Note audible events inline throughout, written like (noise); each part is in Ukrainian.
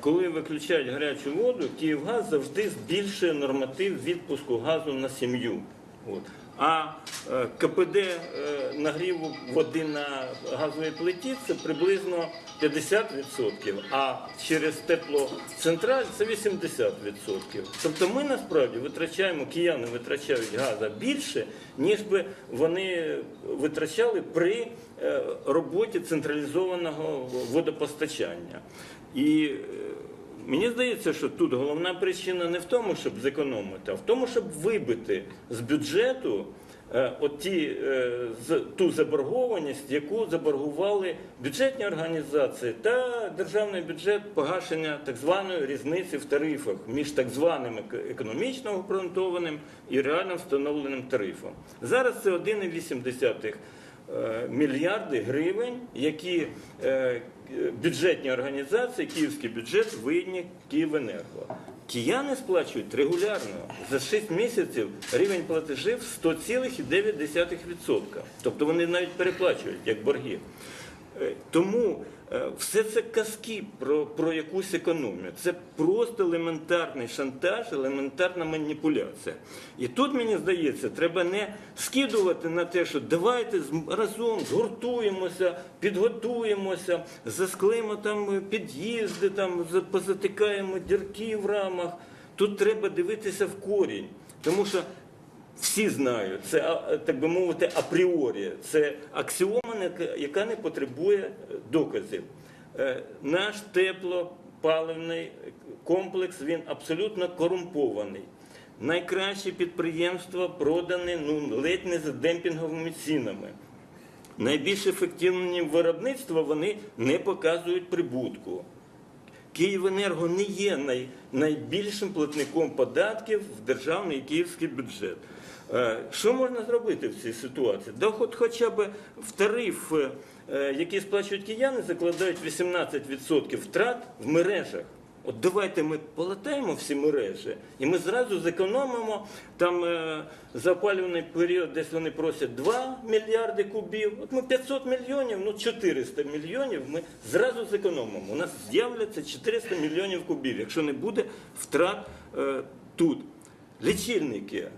Коли виключають гарячу воду, Київгаз завжди збільшує норматив відпуску газу на сім'ю. А е, КПД е, нагріву води на газовій плиті це приблизно 50%, а через теплоцентраль це 80%. Тобто ми насправді витрачаємо, кияни витрачають газу більше, ніж би вони витрачали при е, роботі централізованого водопостачання. І е, мені здається, що тут головна причина не в тому, щоб зекономити, а в тому, щоб вибити з бюджету е, от ті, е, ту заборгованість, яку заборгували бюджетні організації та державний бюджет погашення так званої різниці в тарифах між так званим економічно обґрунтованим і реально встановленим тарифом. Зараз це 1,8 е, мільярди гривень, які е, бюджетні організації, київський бюджет винні Київенерго. Кияни сплачують регулярно за 6 місяців рівень платежів 100,9%. Тобто вони навіть переплачують як борги. Е, Тому е, все це казки про, про якусь економію. Це просто елементарний шантаж, елементарна маніпуляція. І тут, мені здається, треба не скидувати на те, що давайте разом згуртуємося, підготуємося, засклеїмо там е, під'їзди, там позатикаємо дірки в рамах. Тут треба дивитися в корінь. Тому що всі знають, це так би мовити, апріорі. Це аксіома, яка не потребує е, доказів. Е, Наш теплопаливний комплекс він абсолютно корумпований. Найкращі підприємства продані ну, ледь не за демпінговими цінами. Найбільш ефективні виробництва вони не показують прибутку. Київенерго не є най, найбільшим платником податків в державний київський бюджет. Е, Що можна зробити в цій ситуації? Да хоч хоча б в тариф, е, який сплачують кияни, закладають 18% втрат в мережах. От давайте ми полатаємо всі мережі, і ми зразу зекономимо там е, за опалювальний період, десь вони просять 2 мільярди кубів. От ми 500 мільйонів, ну 400 мільйонів ми зразу зекономимо. У нас з'являться 400 мільйонів кубів, якщо не буде втрат е, тут. Лічильники.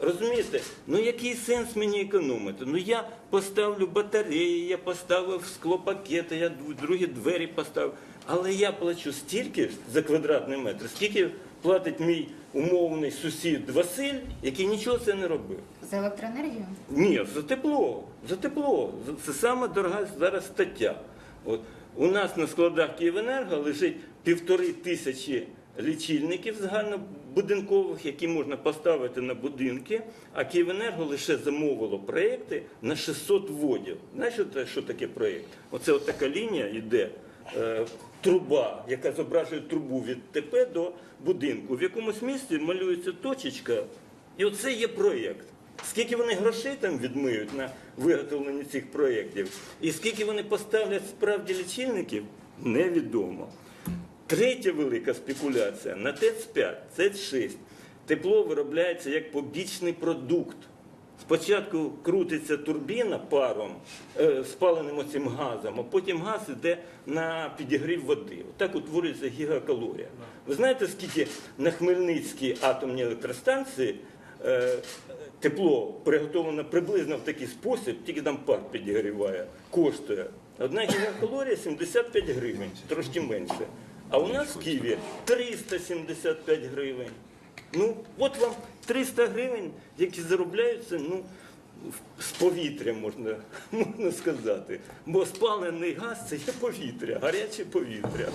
Розумієте, ну який сенс мені економити? Ну я поставлю батареї, я поставив склопакети, я другі двері поставив. Але я плачу стільки за квадратний метр, скільки платить мій умовний сусід Василь, який нічого це не робив. За електроенергію? Ні, за тепло. За тепло. Це саме дорога зараз стаття. От у нас на складах Київенерго лежить півтори тисячі лічильників загальнобудинкових, які можна поставити на будинки, а Київенерго лише замовило проекти на 600 вводів. Знаєш, що таке проєкт? Оце така лінія йде. е, Труба, яка зображує трубу від ТП до будинку. В якомусь місці малюється точечка, і оце є проєкт. Скільки вони грошей там відмиють на виготовлення цих проєктів, і скільки вони поставлять справді лічильників, невідомо. Третя велика спекуляція на ТЕЦ-5, ТЕЦ-6. Тепло виробляється як побічний продукт. Спочатку крутиться турбіна паром, е, спаленим оцим газом, а потім газ йде на підігрів води. Отак утворюється гігакалорія. Ви знаєте, скільки на Хмельницькій атомній електростанції е, тепло приготовлено приблизно в такий спосіб, тільки там пар підігріває, коштує. Одна гігакалорія 75 гривень, трошки менше. А у нас в Києві 375 гривень. Ну, от вам 300 гривень, які заробляються ну, з повітря, можна, (laughs) можна сказати. Бо спалений газ це є повітря, гаряче повітря.